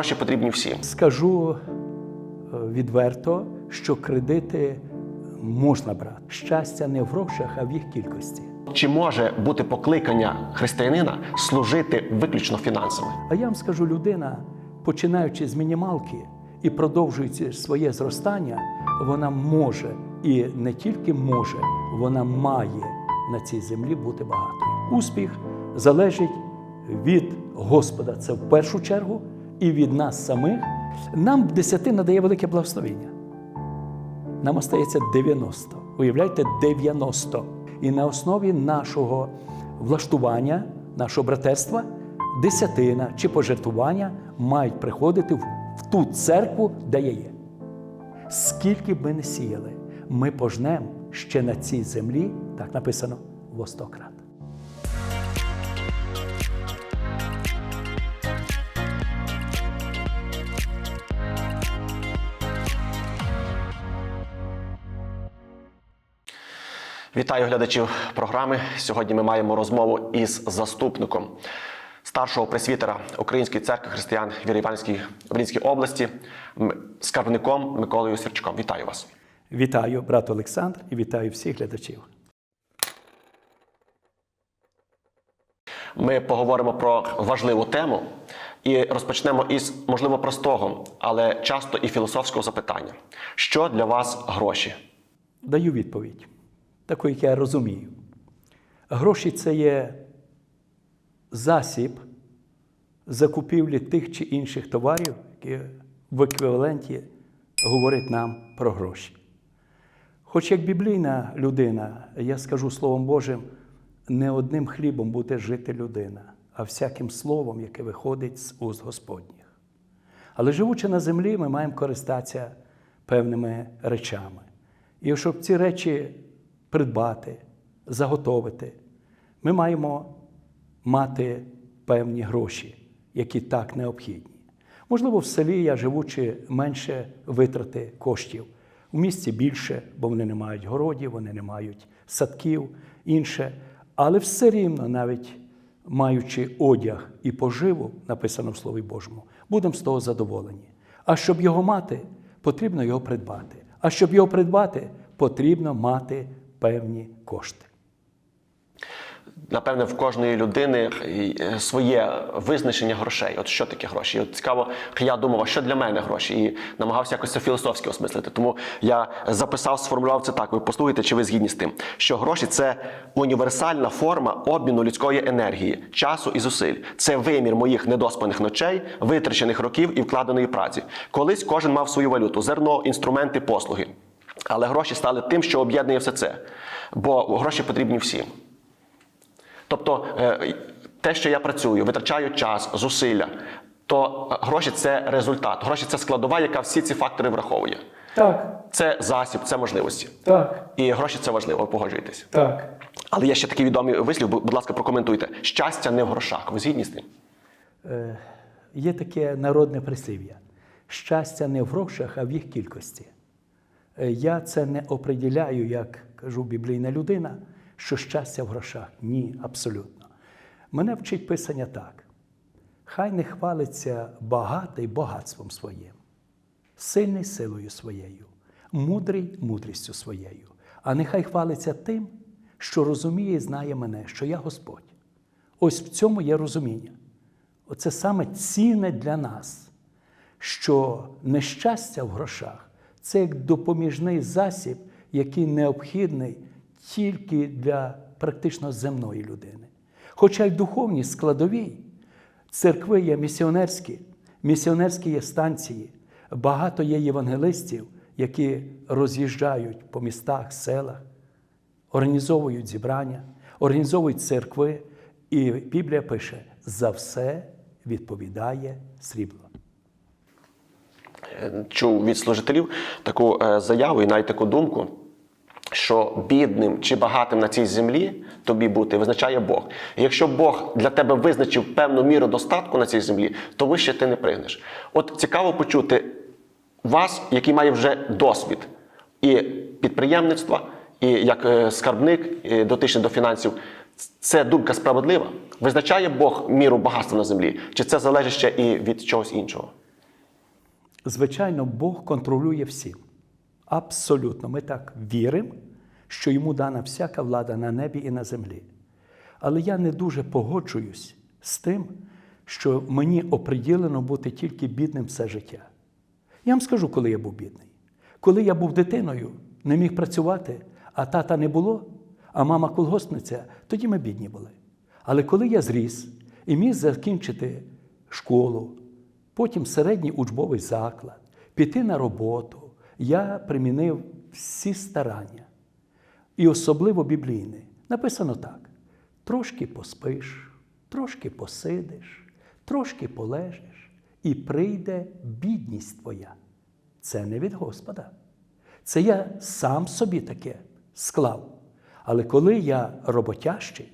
гроші потрібні всім. Скажу е, відверто, що кредити можна брати. Щастя не в грошах, а в їх кількості. Чи може бути покликання християнина служити виключно фінансами? А я вам скажу, людина, починаючи з мінімалки і продовжуючи своє зростання, вона може і не тільки може, вона має на цій землі бути багатою. Успіх залежить від Господа, це в першу чергу, і від нас самих. Нам десятина дає велике благословення. Нам остається 90. Уявляєте, 90. І на основі нашого влаштування, нашого братерства, десятина чи пожертвування мають приходити в, ту церкву, де я є. Скільки б ми не сіяли, ми пожнемо ще на цій землі, так написано, во Вітаю глядачів програми. Сьогодні ми маємо розмову із заступником старшого пресвітера Української церкви християн в Іванській області, скарбником Миколою Сірчуком. Вітаю вас. Вітаю, брат Олександр, і вітаю всіх глядачів. Ми поговоримо про важливу тему і розпочнемо із можливо простого, але часто і філософського запитання: що для вас гроші? Даю відповідь, таку, як я розумію. Гроші це є засіб закупівлі тих чи інших товарів, які в еквіваленті говорять нам про гроші. Хоч як біблійна людина, я скажу Словом Божим, не одним хлібом буде жити людина, а всяким словом, яке виходить з уст Господніх. Але живучи на землі, ми маємо користатися певними речами. І щоб ці речі придбати, заготовити, ми маємо мати певні гроші, які так необхідні. Можливо, в селі я живучи менше витрати коштів. У місті більше, бо вони не мають городів, вони не мають садків, інше. Але все рівно, навіть маючи одяг і поживу, написано в Слові Божому, будемо з того задоволені. А щоб його мати, потрібно його придбати. А щоб його придбати, потрібно мати певні кошти. Напевне, в кожної людини е, своє визначення грошей. От що таке гроші? І От цікаво, я думав, а що для мене гроші, і намагався якось це філософськи осмислити. Тому я записав, сформулював це так. Ви послухайте, чи ви згідні з тим, що гроші це універсальна форма обміну людської енергії, часу і зусиль. Це вимір моїх недоспаних ночей, витрачених років і вкладеної праці. Колись кожен мав свою валюту, зерно, інструменти, послуги. Але гроші стали тим, що об'єднує все це. Бо гроші потрібні всім. Тобто е, те, що я працюю, витрачаю час, зусилля, то гроші це результат. Гроші це складова, яка всі ці фактори враховує. Так, Це засіб, це можливості. так, І гроші це важливо, погоджуєтесь. так. Але є ще такий відомий вислів, будь ласка, прокоментуйте. Щастя не в грошах. Ви згідні з тим? Е, Є таке народне прислів'я: щастя не в грошах, а в їх кількості. Е, Я це не оприділяю, як кажу біблійна людина, що щастя в грошах. Ні, абсолютно. Мене вчить писання так: хай не хвалиться багатий багатством своїм, сильний силою своєю, мудрий мудрістю своєю, а нехай хвалиться тим, що розуміє і знає мене, що я Господь. Ось в цьому є розуміння. Оце саме цінне для нас, що нещастя в грошах це як допоміжний засіб, який необхідний тільки для практично земної людини. Хоча й в духовній складовій церкви є місіонерські, місіонерські є станції, багато є євангелистів, які роз'їжджають по містах, селах, організовують зібрання, організовують церкви, і Біблія пише: за все відповідає срібло. Чув від служителів таку е, заяву і навіть таку думку, що бідним чи багатим на цій землі тобі бути визначає Бог. Якщо Бог для тебе визначив певну міру достатку на цій землі, то вище ти не пригнеш. От цікаво почути вас, який має вже досвід і підприємництва, і як е, скарбник, і дотичний до фінансів. Це думка справедлива. Визначає Бог міру багатства на землі, чи це залежить ще і від чогось іншого? Звичайно, Бог контролює всім. Абсолютно. Ми так віримо, що йому дана всяка влада на небі і на землі. Але я не дуже погоджуюсь з тим, що мені оприділено бути тільки бідним все життя. Я вам скажу, коли я був бідний. Коли я був дитиною, не міг працювати, а тата не було, а мама колгоспниця, тоді ми бідні були. Але коли я зріс і міг закінчити школу, потім середній учбовий заклад, піти на роботу, я примінив всі старання. І особливо біблійне. Написано так: трошки поспиш, трошки посидиш, трошки полежиш, і прийде бідність твоя. Це не від Господа. Це я сам собі таке склав. Але коли я роботящий,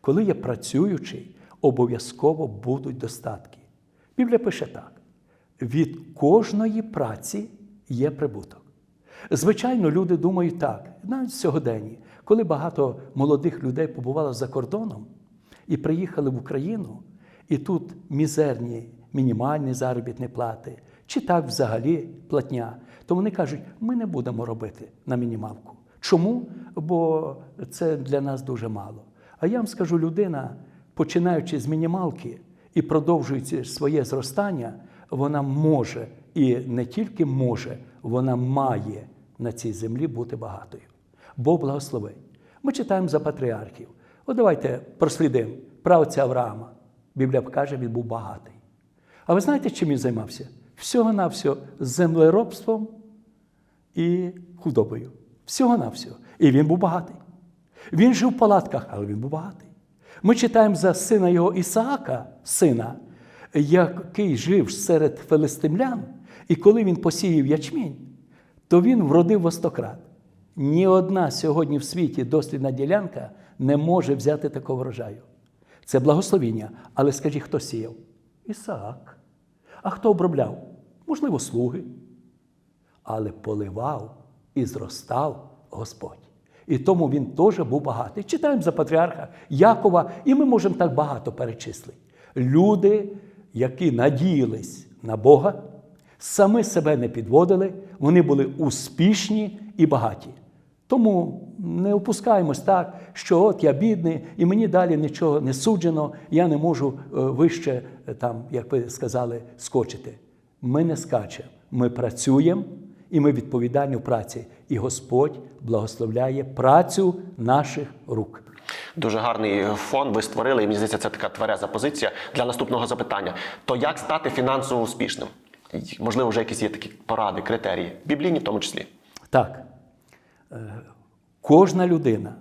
коли я працюючий, обов'язково будуть достатки. Біблія пише так: від кожної праці є прибуток. Звичайно, люди думають так, навіть сьогодні, коли багато молодих людей побувало за кордоном і приїхали в Україну, і тут мізерні мінімальні заробітні плати, чи так взагалі платня, то вони кажуть, ми не будемо робити на мінімалку. Чому? Бо це для нас дуже мало. А я вам скажу, людина, починаючи з мінімалки і продовжуючи своє зростання, вона може і не тільки може, вона має на цій землі бути багатою. Бог благословить. Ми читаємо за патріархів. От давайте прослідимо правця Авраама. Біблія каже, він був багатий. А ви знаєте, чим він займався? Всього-навсього землеробством і худобою. Всього-навсього. І він був багатий. Він жив в палатках, але він був багатий. Ми читаємо за сина його Ісаака, сина, який жив серед филистимлян, і коли він посіяв ячмінь, то він вродив востократ. Ні одна сьогодні в світі дослідна ділянка не може взяти такого врожаю. Це благословіння. Але скажіть, хто сіяв? Ісаак. А хто обробляв? Можливо, слуги. Але поливав і зростав Господь. І тому він теж був багатий. Читаємо за патріарха Якова, і ми можемо так багато перечислити. Люди, які надіялись на Бога, самі себе не підводили, вони були успішні і багаті. Тому не опускаємось так, що от я бідний, і мені далі нічого не суджено, я не можу е, вище, е, там, як ви сказали, скочити. Ми не скачемо, ми працюємо і ми відповідальні в праці. І Господь благословляє працю наших рук. Дуже гарний фон ви створили, і мені здається, це така твереза позиція для наступного запитання. То як стати фінансово успішним? Можливо, вже якісь є такі поради, критерії, біблійні в тому числі. Так, е, кожна людина,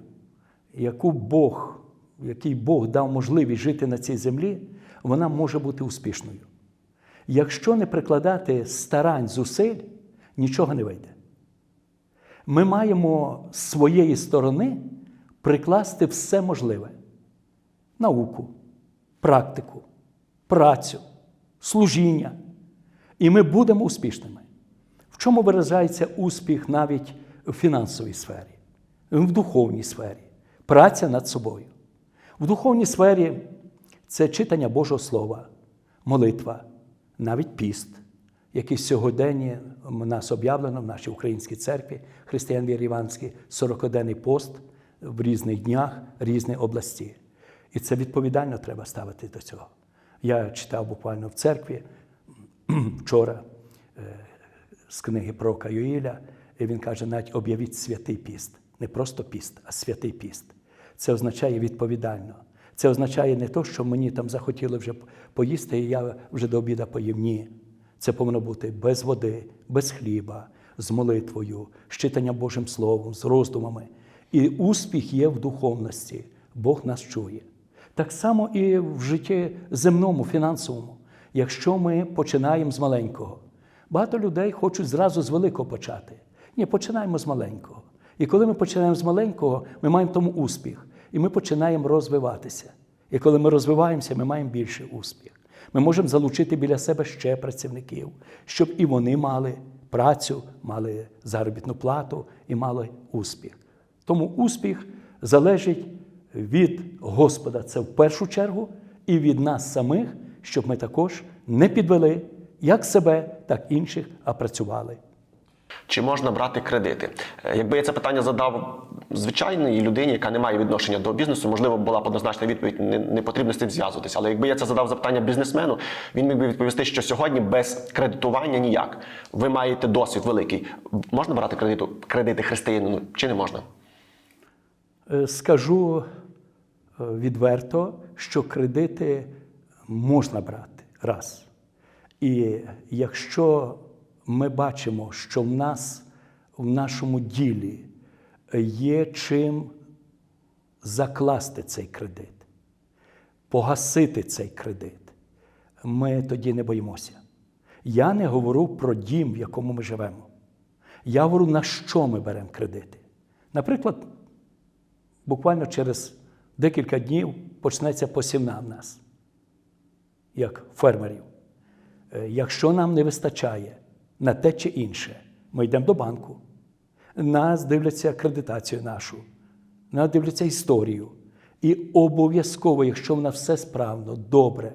яку Бог, який Бог дав можливість жити на цій землі, вона може бути успішною. Якщо не прикладати старань, зусиль, нічого не вийде. Ми маємо з своєї сторони прикласти все можливе: науку, практику, працю, служіння. І ми будемо успішними. В чому виражається успіх навіть в фінансовій сфері, в духовній сфері, праця над собою. В духовній сфері це читання Божого Слова, молитва, навіть піст, який сьогодні в нас об'явлено в нашій українській церкві, християн віри Іванській, 40-денний пост в різних днях, різні області. І це відповідально треба ставити до цього. Я читав буквально в церкві вчора е, з книги пророка Юїля, і він каже, навіть об'явіть святий піст. Не просто піст, а святий піст. Це означає відповідально. Це означає не то, що мені там захотіли вже поїсти, і я вже до обіда поїв. Ні. Це повинно бути без води, без хліба, з молитвою, з читанням Божим Словом, з роздумами. І успіх є в духовності. Бог нас чує. Так само і в житті земному, фінансовому, якщо ми починаємо з маленького. Багато людей хочуть зразу з великого почати. Ні, починаємо з маленького. І коли ми починаємо з маленького, ми маємо тому успіх. І ми починаємо розвиватися. І коли ми розвиваємося, ми маємо більший успіх. Ми можемо залучити біля себе ще працівників, щоб і вони мали працю, мали заробітну плату і мали успіх. Тому успіх залежить від Господа, це в першу чергу, і від нас самих, щоб ми також не підвели як себе, так інших, а працювали. Чи можна брати кредити? Е, Якби я це питання задав звичайній людині, яка не має відношення до бізнесу, можливо, була б однозначна відповідь, не, не потрібно з цим зв'язуватися. Але якби я це задав запитання бізнесмену, він міг би відповісти, що сьогодні без кредитування ніяк. Ви маєте досвід великий. Можна брати кредиту, кредити християнину чи не можна? Е, Скажу е, відверто, що кредити можна брати раз. І якщо ми бачимо, що в нас в нашому ділі є чим закласти цей кредит, погасити цей кредит, ми тоді не боїмося. Я не говорю про дім, в якому ми живемо. Я говорю, на що ми беремо кредити. Наприклад, буквально через декілька днів почнеться посівна в нас, як фермерів. Е, Якщо нам не вистачає на те чи інше, ми йдемо до банку. Нас дивляться акредитацію нашу, нас дивляться історію. І обов'язково, якщо в нас все справно, добре,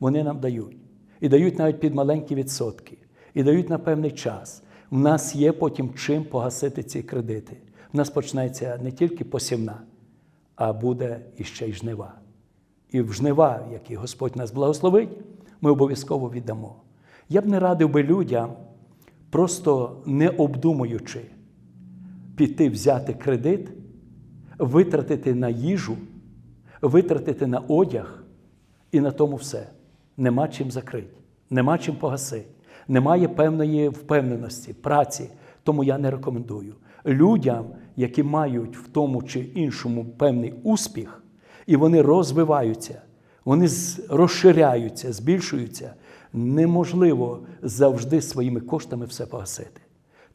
вони нам дають. І дають навіть під маленькі відсотки, і дають на певний час. У нас є потім чим погасити ці кредити. У нас почнеться не тільки посівна, а буде іще й жнива. І в жнива, які Господь нас благословить, ми обов'язково віддамо. Я б не радив би людям, просто не обдумуючи, піти взяти кредит, витратити на їжу, витратити на одяг і на тому все. Нема чим закрити, нема чим погасити, немає певної впевненості, праці. Тому я не рекомендую. Людям, які мають в тому чи іншому певний успіх, і вони розвиваються, вони розширяються, збільшуються, неможливо завжди своїми коштами все погасити.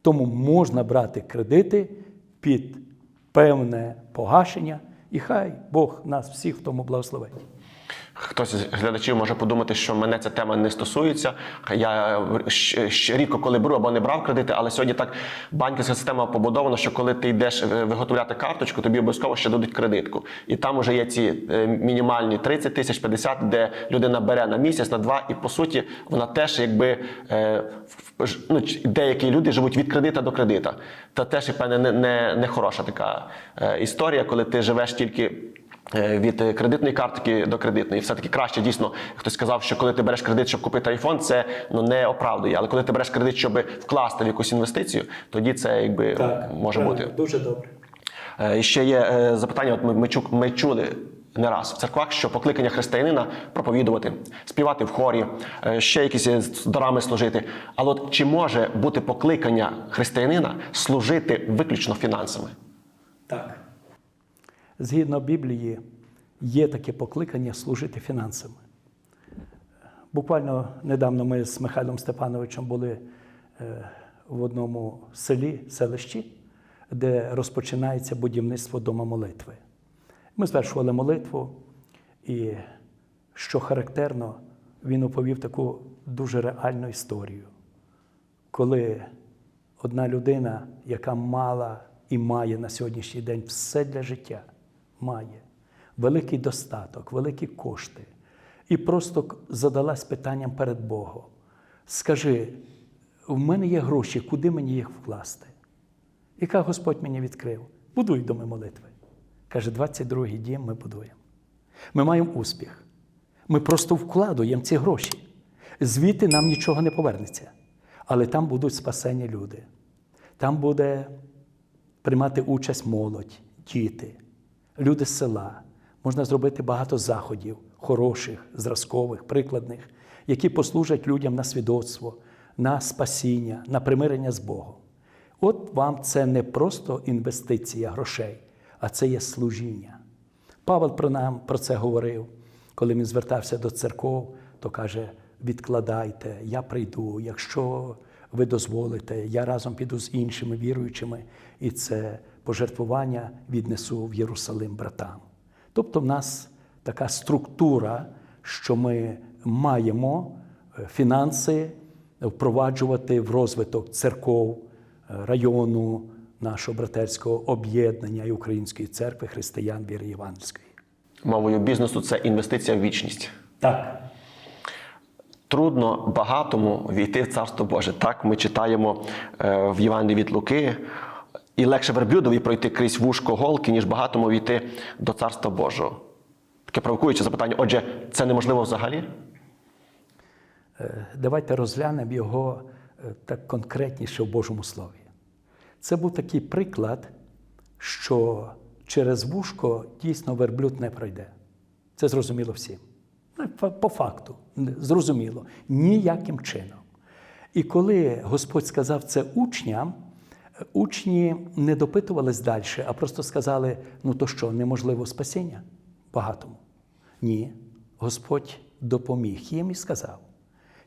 Тому можна брати кредити під певне погашення, і хай Бог нас всіх в тому благословить. Хтось з глядачів може подумати, що мене ця тема не стосується. Я рідко коли беру або не брав кредити, але сьогодні так банківська система побудована, що коли ти йдеш е, виготовляти карточку, тобі обов'язково ще дадуть кредитку. І там вже є ці е, мінімальні 30 тисяч 50, де людина бере на місяць, на два, і по суті вона теж якби е, ну, деякі люди живуть від кредита до кредита. Та теж, певне, не, не, не хороша така історія, коли ти живеш тільки. Е, від е, кредитної картки до кредитної. Все-таки краще дійсно хтось сказав, що коли ти береш кредит, щоб купити айфон, це ну не оправдує. Але коли ти береш кредит, щоб вкласти в якусь інвестицію, тоді це якби може бути. Дуже добре. Е, І ще є запитання. От ми, ми, ми чули не раз в церквах, що покликання християнина проповідувати, співати в хорі, ще якісь дарами служити. Але от чи може бути покликання християнина служити виключно фінансами? Так. Згідно Біблії, є таке покликання служити фінансами. Буквально недавно ми з Михайлом Степановичем були е, в одному селі, селищі, де розпочинається будівництво дома молитви. Ми звершували молитву, і що характерно, він оповів таку дуже реальну історію, коли одна людина, яка мала і має на сьогоднішній день все для життя, має великий достаток, великі кошти, і просто задалась питанням перед Богом: скажи, в мене є гроші, куди мені їх вкласти? Каже, Господь мені відкрив: будуй доми молитви. Каже, 22-й дім ми будуємо. Ми маємо успіх. Ми просто вкладуємо ці гроші. Звідти нам нічого не повернеться. Але там будуть спасені люди. Там буде приймати участь молодь, діти, люди з села. Можна зробити багато заходів, хороших, зразкових, прикладних, які послужать людям на свідоцтво, на спасіння, на примирення з Богом. От вам це не просто інвестиція грошей, а це є служіння. Павел про нам про це говорив, коли він звертався до церков, то каже: відкладайте, я прийду, якщо ви дозволите, я разом піду з іншими віруючими, і це пожертвування віднесу в Єрусалим братам. Тобто, в нас така структура, що ми маємо е, фінанси впроваджувати в розвиток церков, е, району, нашого братерського об'єднання і Української церкви християн віри Євангельської. Мовою бізнесу це інвестиція в вічність. Так. трудно багатому війти в Царство Боже. Так ми читаємо е, в Євангелії від Луки. І легше верблюдові пройти крізь вушко голки, ніж багатому війти до Царства Божого. Таке провокуюче запитання. Отже, це неможливо взагалі? Е, Давайте розглянемо його е, так конкретніше в Божому Слові. Це був такий приклад, що через вушко дійсно верблюд не пройде. Це зрозуміло всім. Ну, по- факту, зрозуміло, ніяким чином. І коли Господь сказав це учням, учні не допитувались далі, а просто сказали: ну то що, неможливо спасіння багатому? Ні. Господь допоміг їм і сказав: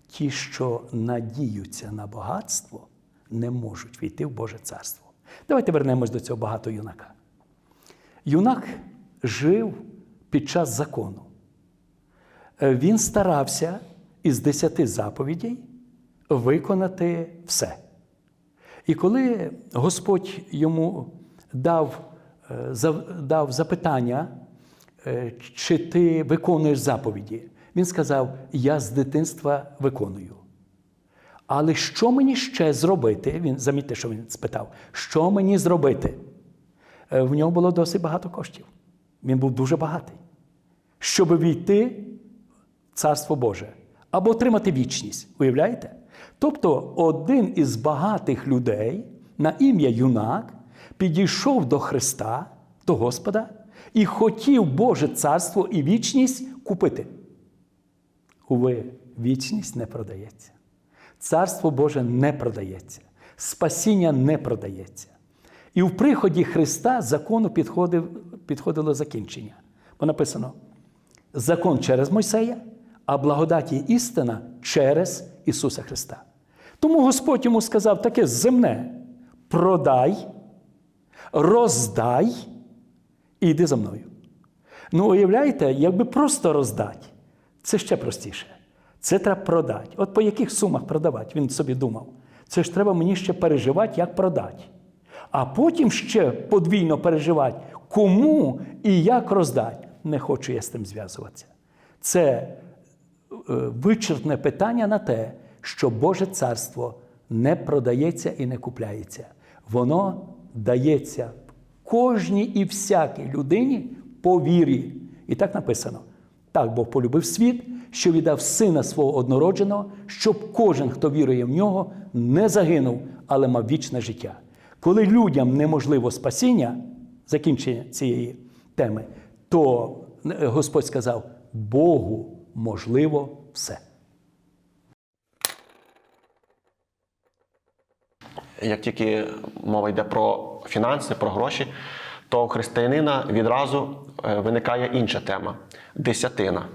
ті, що надіються на багатство, не можуть війти в Боже царство. Давайте вернемось до цього багатого юнака. Юнак жив під час закону. Е, Він старався із десяти заповідей виконати все. І коли Господь йому дав, е, дав запитання, е, чи ти виконуєш заповіді, він сказав: Я з дитинства виконую. Але що мені ще зробити? Він замітьте, що він спитав, що мені зробити? Е, В нього було досить багато коштів. Він був дуже багатий. Щоб війти в Царство Боже або отримати вічність. Уявляєте? Тобто один із багатих людей на ім'я Юнак підійшов до Христа, до Господа, і хотів Боже царство і вічність купити. Уви, вічність не продається. Царство Боже не продається, спасіння не продається. І в приході Христа закону підходив, підходило закінчення. Бо написано: закон через Мойсея, а благодать і істина через Ісуса Христа. Тому Господь йому сказав таке земне: продай, роздай і йди за мною. Ну, уявляєте, якби просто роздати, це ще простіше. Це треба продати. От по яких сумах продавати, він собі думав. Це ж треба мені ще переживати, як продати. А потім ще подвійно переживати, кому і як роздати. Не хочу я з тим зв'язуватися. Це вичерпне питання на те, що Боже царство не продається і не купляється. Воно дається кожній і всякій людині по вірі. І так написано: так Бог полюбив світ, що віддав сина свого однородженого, щоб кожен, хто вірує в нього, не загинув, але мав вічне життя. Коли людям неможливо спасіння, закінчення цієї теми, то е, Господь сказав: Богу можливо все. Як тільки мова йде про фінанси, про гроші, то у християнина відразу е, виникає інша тема десятина.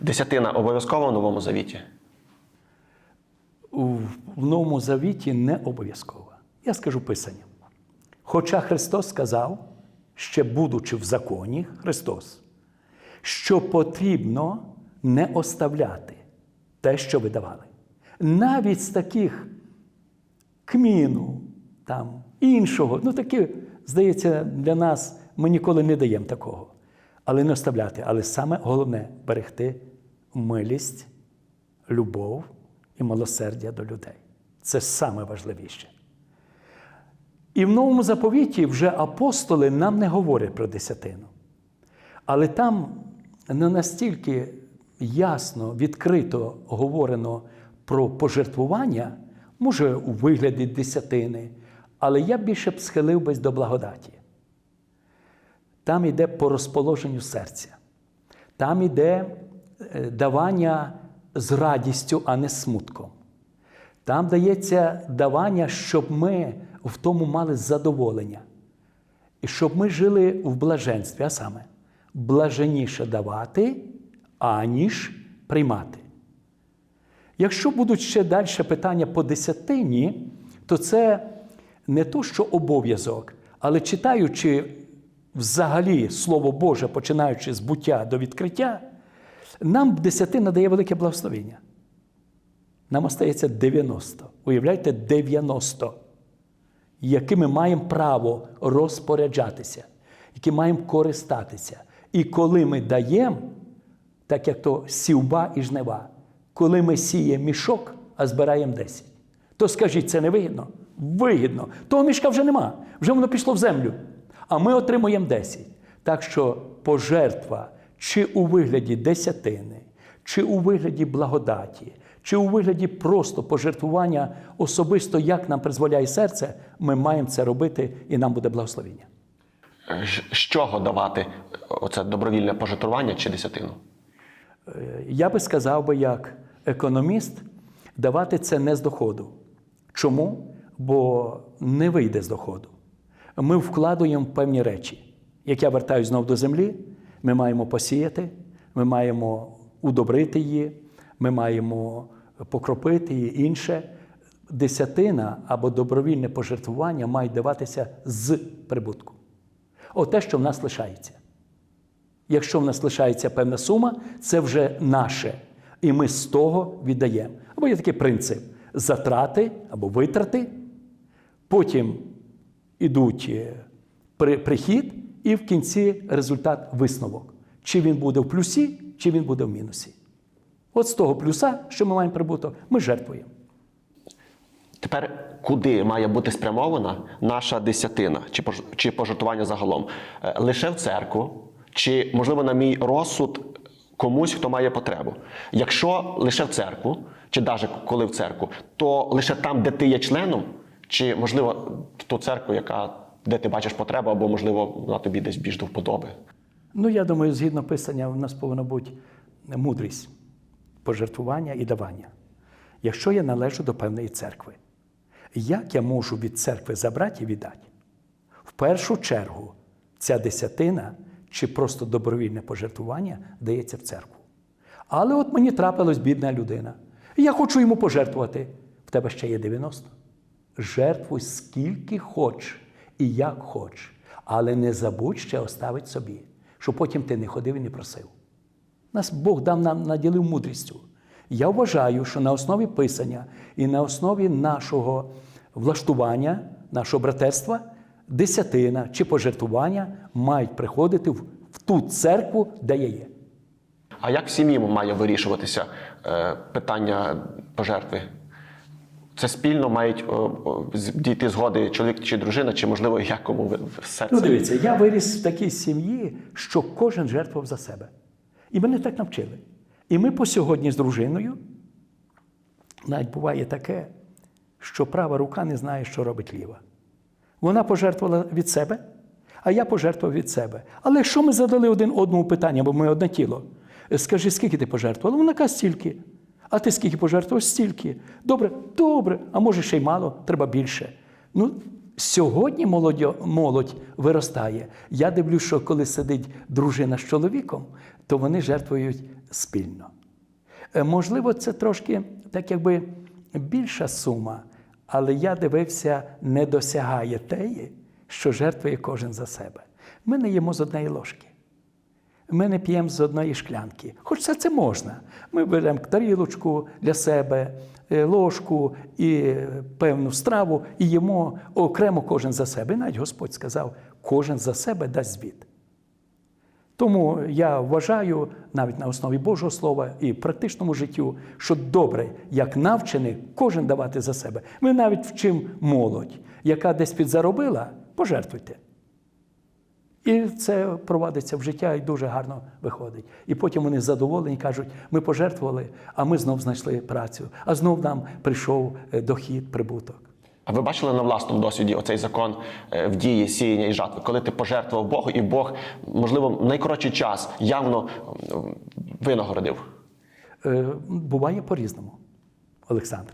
Десятина обов'язково в новому завіті. В Новому Завіті не обов'язково. Я скажу Писання. Хоча Христос сказав, ще будучи в законі, Христос, що потрібно не оставляти те, що ви давали. Навіть з таких кміну, там, іншого, ну таке, здається, для нас ми ніколи не даємо такого. Але не оставляти. Але саме головне берегти милість, любов і милосердя до людей. Це саме важливіше. І в новому заповіті вже апостоли нам не говорять про десятину. Але там не настільки ясно, відкрито говорено про пожертвування, може, у вигляді десятини, але я більше б схилив до благодаті. Там йде по розположенню серця. Там йде е, давання з радістю, а не смутком. Там дається давання, щоб ми в тому мали задоволення. І щоб ми жили в блаженстві, а саме блаженіше давати, аніж приймати. Якщо будуть ще далі питання по десятині, то це не то, що обов'язок, але читаючи взагалі Слово Боже, починаючи з буття до відкриття, нам десятина дає велике благословення. Нам остається 90. Уявляєте, 90, якими маємо право розпоряджатися, які маємо користатися. І коли ми даємо, так як то сівба і жнива, коли ми сіємо мішок, а збираємо 10. То скажіть, це не вигідно? Вигідно. Того мішка вже нема. Вже воно пішло в землю. А ми отримуємо 10. Так що пожертва чи у вигляді десятини, чи у вигляді благодаті, чи у вигляді просто пожертвування особисто, як нам дозволяє серце, ми маємо це робити, і нам буде благословення. Е, З чого давати оце добровільне пожертвування чи десятину? Я би сказав би, як економіст, давати це не з доходу. Чому? Бо не вийде з доходу. Ми вкладуємо певні речі. Як я вертаюсь знову до землі, ми маємо посіяти, ми маємо удобрити її, ми маємо покропити її інше. Десятина або добровільне пожертвування мають даватися з прибутку. Оте, що в нас лишається. Якщо в нас лишається певна сума, це вже наше. І ми з того віддаємо. Або є такий принцип затрати або витрати, потім ідуть е, прихід, і в кінці результат висновок. Чи він буде в плюсі, чи він буде в мінусі. От з того плюса, що ми маємо прибуток, ми жертвуємо. Тепер куди має бути спрямована наша десятина чи пож- пожертвування загалом? Е, Лише в церкву, чи можливо на мій розсуд комусь, хто має потребу. Якщо лише в церкву, чи навіть коли в церкву, то лише там, де ти є членом, чи можливо в ту церкву, яка де ти бачиш потребу, або можливо вона тобі десь більш до вподоби. Ну, я думаю, згідно писання, у нас повинна бути мудрість, пожертвування і давання. Якщо я належу до певної церкви, як я можу від церкви забрати і віддати? В першу чергу, ця десятина чи просто добровільне пожертвування дається в церкву. Але от мені трапилась бідна людина. Я хочу йому пожертвувати. В тебе ще є 90. Жертвуй скільки хоч і як хоч, але не забудь ще оставить собі, щоб потім ти не ходив і не просив. Нас Бог дав нам наділив мудрістю. Я вважаю, що на основі писання і на основі нашого влаштування, нашого братерства, десятина чи пожертвування мають приходити в ту церкву, де я є. А як в сім'ї має вирішуватися е, питання пожертви? Це спільно мають дійти згоди чоловік чи дружина, чи можливо як кому в серце? Ну, дивіться, я виріс в такій сім'ї, що кожен жертвував за себе. І мене так навчили. І ми по сьогодні з дружиною, навіть буває таке, що права рука не знає, що робить ліва. Вона пожертвувала від себе, а я пожертвував від себе. Але що ми задали один одному питання, бо ми одне тіло. Скажи, скільки ти пожертвувала? Вона каже, стільки. А ти скільки пожертвував? Стільки. Добре, добре, а може ще й мало, треба більше. Ну, сьогодні молодь, молодь виростає. Я дивлюсь, що коли сидить дружина з чоловіком, то вони жертвують спільно. Е, Можливо, це трошки так якби більша сума, але я дивився, не досягає теї, що жертвує кожен за себе. Ми не їмо з однієї ложки. Ми не п'ємо з одної шклянки. Хоч все це можна. Ми беремо тарілочку для себе, е, ложку і е, певну страву і їмо окремо кожен за себе. І навіть Господь сказав, кожен за себе дасть звіт. Тому я вважаю навіть на основі Божого Слова і практичному життю, що добре, як навчений, кожен давати за себе. Ми навіть вчимо молодь, яка десь підзаробила, пожертвуйте. І це провадиться в життя і дуже гарно виходить. І потім вони задоволені кажуть, ми пожертвували, а ми знов знайшли працю, а знов нам прийшов е, дохід, прибуток. А ви бачили на власному досвіді оцей закон е, в дії сіяння і жатви, коли ти пожертвував Богу, і Бог, можливо, найкоротший час явно винагородив. Е, Буває по-різному, Олександр.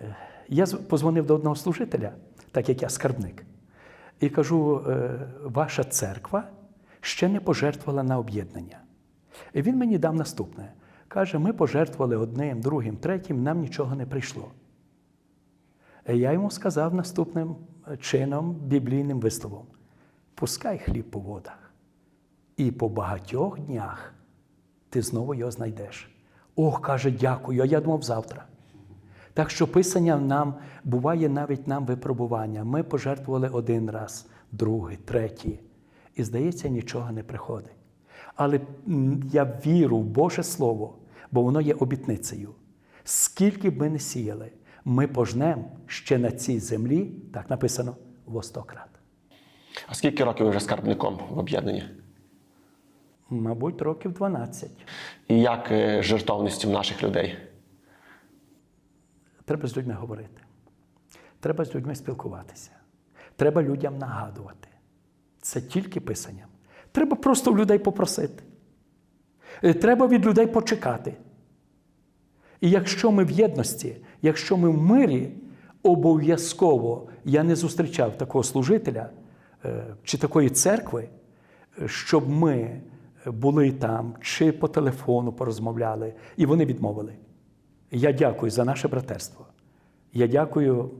Е, Я позвонив до одного служителя, так як я скарбник, і кажу: ваша церква ще не пожертвувала на об'єднання. І він мені дав наступне. Каже, ми пожертвували одним, другим, третім, нам нічого не прийшло. Я йому сказав наступним е, чином, біблійним висловом: пускай хліб по водах, і по багатьох днях ти знову його знайдеш. Ох, каже, дякую, а я думав завтра. Так що писання нам буває навіть нам випробування. Ми пожертвували один раз, другий, третій. І здається, нічого не приходить. Але я віру в Боже Слово, бо воно є обітницею. Скільки б ми не сіяли, ми пожнемо ще на цій землі, так написано, во сто крат. А скільки років ви вже скарбником в об'єднанні? Мабуть, років 12. І як е, з жертовністю наших людей? Треба з людьми говорити. Треба з людьми спілкуватися. Треба людям нагадувати. Це тільки писанням. Треба просто в людей попросити. Е, Треба від людей почекати. І якщо ми в єдності, якщо ми в мирі, обов'язково я не зустрічав такого служителя е, чи такої церкви, е, щоб ми були там чи по телефону порозмовляли, і вони відмовили. Я дякую за наше братерство. Я дякую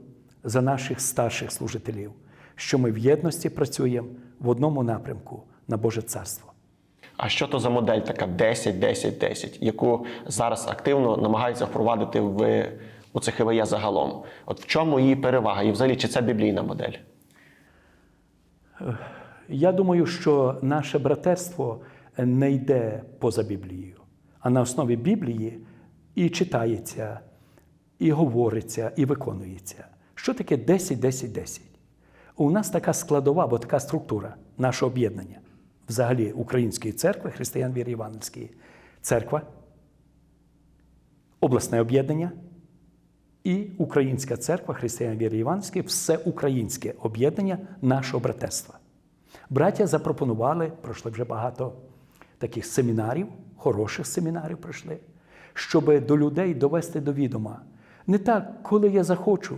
за наших старших служителів, що ми в єдності працюємо в одному напрямку на Боже Царство. А що то за модель така 10-10-10, яку зараз активно намагаються впровадити в у ЦХВЄ загалом? От в чому її перевага? І взагалі, чи це біблійна модель? Я думаю, що наше братерство не йде поза Біблією, а на основі Біблії і читається, і говориться, і виконується. Що таке 10-10-10? У нас така складова, бо така структура нашого об'єднання, взагалі Української церкви, християн віри Івангельської церква, обласне об'єднання і Українська церква християн віри Івангельської, всеукраїнське об'єднання нашого братерства. Браття запропонували, пройшли вже багато таких семінарів, хороших семінарів пройшли, щоб до людей довести до відома. Не так, коли я захочу,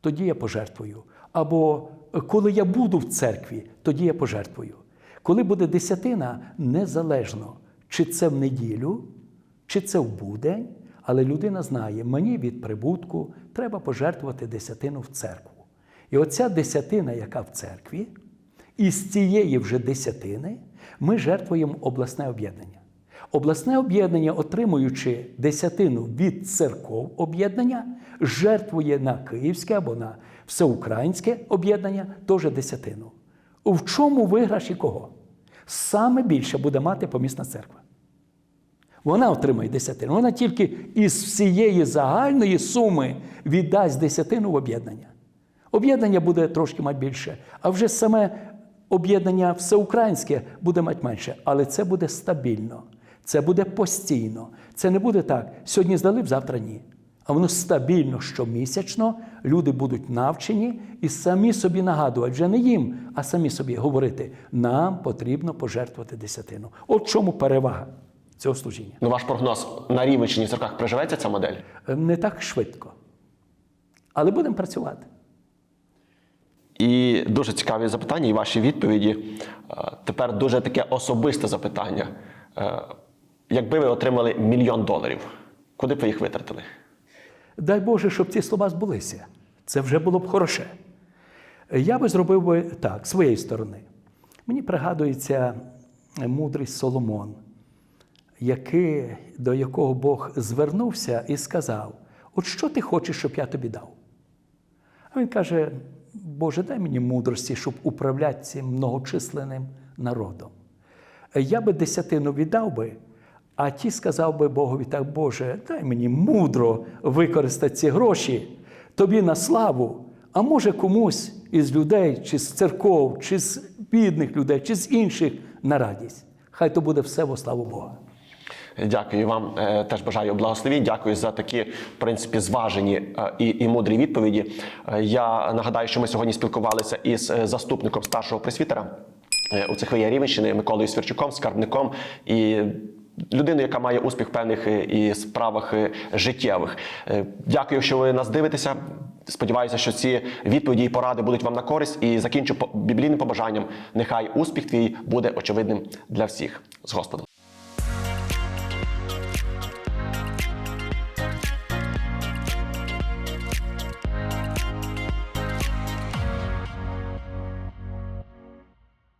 тоді я пожертвую. Або коли я буду в церкві, тоді я пожертвую. Коли буде десятина, незалежно, чи це в неділю, чи це в будень, але людина знає, мені від прибутку треба пожертвувати десятину в церкву. І оця десятина, яка в церкві, і з цієї вже десятини ми жертвуємо обласне об'єднання. Обласне об'єднання, отримуючи десятину від церков об'єднання, жертвує на київське або на всеукраїнське об'єднання теж десятину. В чому виграш і кого? Саме більше буде мати помісна церква. Вона отримає десятину. Вона тільки із всієї загальної суми віддасть десятину в об'єднання. Об'єднання буде трошки мати більше, а вже саме об'єднання всеукраїнське буде мати менше. Але це буде стабільно, це буде постійно. Це не буде так. Сьогодні здали, завтра ні. А воно стабільно щомісячно люди будуть навчені і самі собі нагадувати, вже не їм, а самі собі говорити: нам потрібно пожертвувати десятину. От чому перевага цього служіння. Ну, ваш прогноз на Рівенщині в церквах приживеться ця модель? Не так швидко. Але будемо працювати. І дуже цікаві запитання і ваші відповіді. Е, Тепер дуже таке особисте запитання. Е, Якби ви отримали мільйон доларів, куди б ви їх витратили? Дай Боже, щоб ці слова збулися. Це вже було б хороше. Я би зробив би так, з своєї сторони. Мені пригадується мудрий Соломон, який, до якого Бог звернувся і сказав: От що ти хочеш, щоб я тобі дав? А він каже: Боже, дай мені мудрості, щоб управляти цим многочисленним народом. Я би десятину віддав би, а ті сказав би Богові так, Боже, дай мені мудро використати ці гроші тобі на славу, а може комусь із людей, чи з церков, чи з бідних людей, чи з інших на радість. Хай то буде все во славу Бога. Дякую вам. Е, Теж бажаю благословінь. Дякую за такі, в принципі, зважені е, і, і мудрі відповіді. Е, Я нагадаю, що ми сьогодні спілкувалися із заступником старшого пресвітера е, у ЦХВЄ Рівенщини Миколою Свірчуком, скарбником і людиною, яка має успіх в певних і справах життєвих. Дякую, що ви нас дивитеся. Сподіваюся, що ці відповіді і поради будуть вам на користь. І закінчу біблійним побажанням. Нехай успіх твій буде очевидним для всіх. З Господом.